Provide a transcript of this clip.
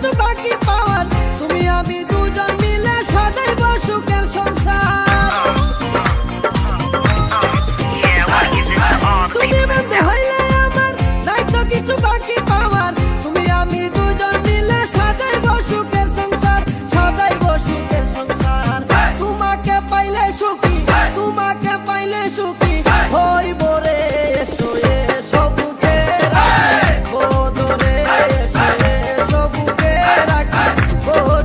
কিছু বাকি পাওয়ার তুমি আমি দুজন মিলে সাজাই সুখের সংসার। তুমি বন্ধে হইলে আমার দায়িত্ব কিছু বাকি পাওয়ার। তুমি আমি দুজন মিলে সাজাই সুখের সংসার সাজাই সুখের সংসার। তোমাকে পাইলে সুখী তোমাকে পাইলে সুখী। হইব Oh.